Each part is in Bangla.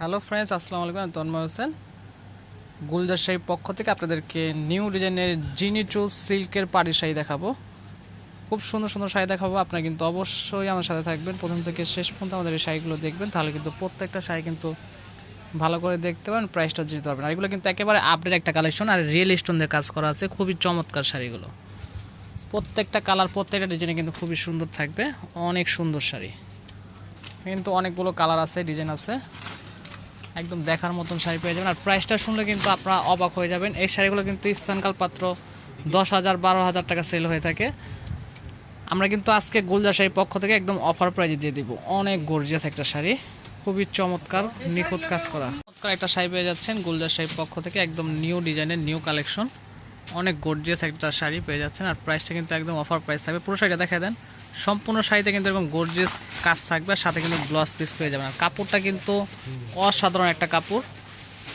হ্যালো ফ্রেন্ডস আসসালামু আলাইকুম, আমি তন্ময় হোসেন। গুলজার শাড়ির পক্ষ থেকে আপনাদেরকে নিউ ডিজাইনের জিনি চুল সিল্কের পাড়ি শাড়ি দেখাবো। খুব সুন্দর সুন্দর শাড়ি দেখাবো, আপনারা কিন্তু অবশ্যই আমার সাথে থাকবেন। প্রথম থেকে শেষ পর্যন্ত আমাদের এই শাড়িগুলো দেখবেন, তাহলে কিন্তু প্রত্যেকটা শাড়ি কিন্তু ভালো করে দেখতে পারেন প্রাইসটা দিতে পারবেন। আর এগুলো কিন্তু একেবারে আপডেট একটা কালেকশন আর রিয়েল স্টোন দিয়ে কাজ করা আছে, খুবই চমৎকার শাড়িগুলো। প্রত্যেকটা কালার প্রত্যেকটা ডিজাইনে কিন্তু খুবই সুন্দর থাকবে, অনেক সুন্দর শাড়ি। কিন্তু অনেকগুলো কালার আছে ডিজাইন আছে। একদম দেখার মতন শাড়ি পেয়ে যাবেন। আর প্রাইসটা শুনলে কিন্তু আপনারা অবাক হয়ে যাবেন। এই শাড়িগুলো কিন্তু স্থানকাল পাত্র দশ হাজার বারো হাজার টাকা সেল হয়ে থাকে। আমরা কিন্তু আজকে গোলজা শাড়ির পক্ষ থেকে একদম অফার প্রাইজে দিয়ে দিব। অনেক গর্জিয়াস একটা শাড়ি। খুবই চমৎকার, নিখুঁত কাজ করা। চমৎকার একটা শাড়ি পেয়ে যাচ্ছেন গোলজা শাড়ির পক্ষ থেকে একদম নিউ ডিজাইনের নিউ কালেকশন অনেক গর্জিয়াস একটা শাড়ি পেয়ে যাচ্ছেন। আর প্রাইসটা কিন্তু একদম অফার প্রাইস থাকবে। পুরো শাড়িটা দেখা দেন। সম্পূর্ণ শাড়িতে কিন্তু এরকম গর্জিয়াস কাজ থাকবে, আর সাথে কিন্তু ব্লাউজ পিস পেয়ে যাবেন। কাপড়টা কিন্তু অসাধারণ একটা কাপড়।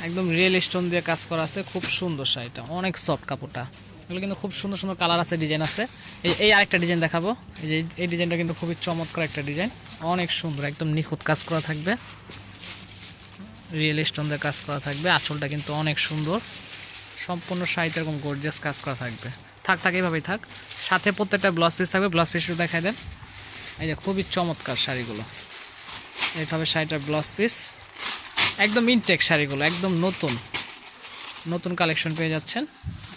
একদম রিয়েল স্টোন দিয়ে কাজ করা আছে, খুব সুন্দর শাড়িটা, অনেক সফট কাপড়টা। এগুলো কিন্তু খুব সুন্দর সুন্দর কালার আছে ডিজাইন আছে। এই এই আরেকটা ডিজাইন দেখাবো। এই যে, এই ডিজাইনটা কিন্তু খুবই চমৎকার একটা ডিজাইন অনেক সুন্দর, একদম নিখুঁত কাজ করা থাকবে। রিয়েল স্টোন দিয়ে কাজ করা থাকবে, আঁচলটা কিন্তু অনেক সুন্দর। সম্পূর্ণ শাড়িতে এরকম গর্জিয়াস কাজ করা থাকবে। থাক থাক, এইভাবেই থাক। সাথে প্রত্যেকটা ব্লাউজ পিস থাকবে ব্লাউজ পিসটা দেখাই দেন। এই যে খুবই চমৎকার শাড়িগুলো। এইভাবে শাড়িটার ব্লাউজ পিস একদম ইনটেক শাড়িগুলো, একদম নতুন। নতুন কালেকশন পেয়ে যাচ্ছেন।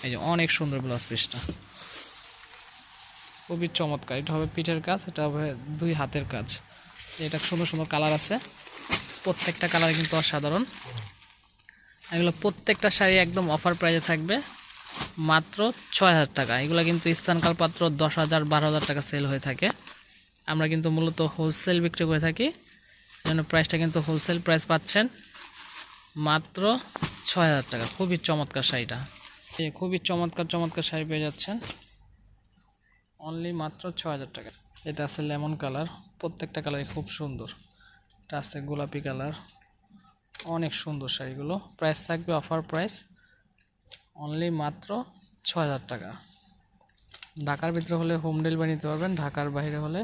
এই যে অনেক সুন্দর ব্লাউজ পিসটা খুবই চমৎকার। এটা হবে পিঠের কাজ, এটা হবে দুই হাতের কাজ। এটা সুন্দর সুন্দর কালার আছে। প্রত্যেকটা কালার কিন্তু অসাধারণ। এগুলো প্রত্যেকটা শাড়ি একদম অফার প্রাইসে থাকবে। মাত্র ছয় হাজার টাকা। এগুলো কিন্তু স্থানকাল পাত্র দশ হাজার, বারো হাজার টাকা সেল হয়ে থাকে। আমরা কিন্তু মূলত হোলসেল বিক্রি করে থাকি জন্য প্রাইসটা কিন্তু হোলসেল প্রাইস পাচ্ছেন মাত্র ছয় হাজার টাকা। খুবই চমৎকার শাড়িটা। খুবই চমৎকার চমৎকার শাড়ি পেয়ে যাচ্ছেন। অনলি মাত্র ছয় হাজার টাকা। এটা আছে লেমন কালার। প্রত্যেকটা কালারই খুব সুন্দর। এটা আছে গোলাপি কালার। অনেক সুন্দর শাড়িগুলো। প্রাইস থাকবে অফার প্রাইস অনলি মাত্র ছ হাজার টাকা। ঢাকার ভিতরে হলে হোম ডেলিভারি নিতে পারবেন, ঢাকার বাইরে হলে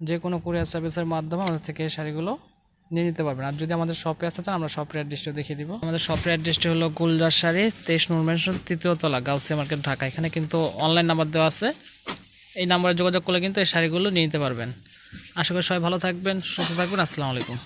যে কোনো কুরিয়ার সার্ভিসের মাধ্যমে আমাদের থেকে এই শাড়িগুলো নিয়ে নিতে পারবেন। আর যদি আমাদের শপে আসতে চান, আমরা শপের অ্যাড্রেসটা দেখিয়ে দিব। আমাদের শপের অ্যাড্রেসটি হলো গুলজার শাড়ি, তেইশ নূর মেনশন তৃতীয় তলা, গাউসিয়া মার্কেট ঢাকা। এখানে কিন্তু অনলাইন নাম্বার দেওয়া আছে। এই নাম্বারে যোগাযোগ করলে কিন্তু এই শাড়িগুলো নিয়ে নিতে পারবেন। আশা করি সবাই ভালো থাকবেন, সুস্থ থাকবেন, আসসালামু আলাইকুম।